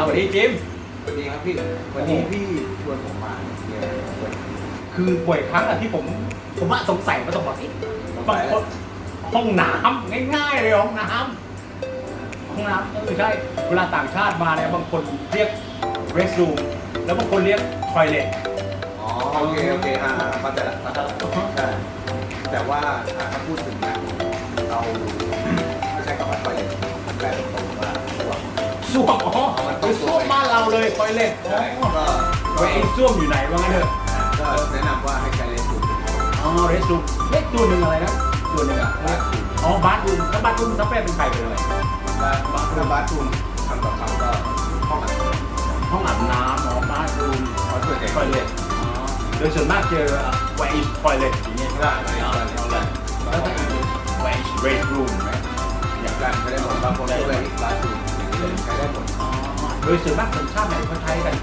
เอาสวัสดีจิมสวัสดีครับพี่ วันนี้พี่ชวนผมมาเนี่ยเว้ยคือบ่อยครั้งอะที่ผมผมว่าสงสัยมาตรงบอกเอ๊ะสงบาสังยคนห้องน้ำง่ายๆเลยห้องน้ำห้องน้ำเออใช่เวลาต่างชาติมาเนี่ยบางคนเรียก restroom แล้วบางคนเรียก toilet อ๋อโอเคโอเคอ่าเข้าใจละเข้าใจละใช่แต่ว่าอ่าถ้าพูดถึงนะเรา ส้วมอ๋อคือส้วมบ้านเราเลย toilet ใช่ก็ไว้ไอ้ส้วมอยู่ไหนว่างั้นเถอะก็แนะนำว่าให้ใช้เลนส์สูงอ๋อ restroom เล็กตัวหนึ่งอะไรนะตัวหนึ่งอะอ๋อบาร์รูมแล้วบาร์รูมซับแปลเป็นใครเป็นอะไรบาร์ถ้าบาร์ทูมคำต่อคำก็ห้องอัดห้องอาบน้ำอ๋อบาร์รูมเพราะส่วนใหญ่ toilet อ๋อโดยส่วนมากเจอ where is toilet อย่างเงี้ยได้ได้ได้เอาละแล้วถ้า where is restroom นะอย่างกันใช้ได้หมดบางคนก็เลย บาร์ทูมใช้ได้หมดอ๋อโดยส่วนมากสัญชาติไหนเขาใช้กัน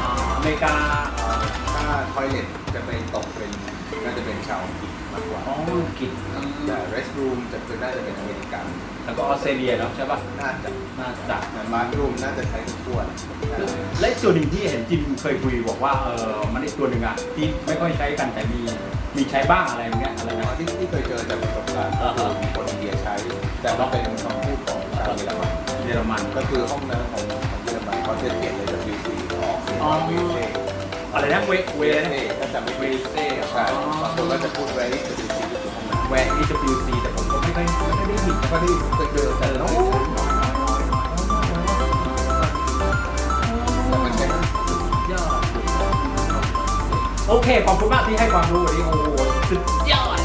อ่าอเมริกาเอ่อถ้า toilet จะไปตกเป็นน่าจะเป็นชาวอังกฤษมากกว่าอ๋ออังกฤษแต่ restroom จะเป็นน่าจะเป็นอเมริกันแล้วก็ออสเตรเลียเนาะใช่ป่ะน่าจะน่าจะ แต่ bathroom น่าจะใช้ทุกตัวนะและอีกตัวหนึ่งที่เห็นจิมเคยคุยบอกว่าเออมันอีกตัวหนึ่งอะที่ไม่ค่อยใช้กันแต่มีมีใช้บ้างอะไรอย่างเงี้ยอะไรอ๋อนะที่ที่เคยเจอจากประสบการณ์อ่าฮะมีคนอินเดียใช้ แต่ว่าเป็นคำพูดของชาวเยอรมันเยอรมันก็คือห้องน้ำของของเยอรมันเขาจะเขียนเลย WC ออกเสียงอ๋อว่า WC อะไรนะเวเวอะไรนะก็จะไม่ WC ใช่บางคนก็จะพูด very WC ก็คือห้องน้ำแวร์ EWC แต่ผมก็ไม่ค่อยไม่ค่อยได้ยินก็ที่เคยเจอแต่เราไม่ใช้แต่มันใช้ยอดโอเค ขอบคุณมากที่ให้ความรู้วันนี้โอ้โหสุดยอด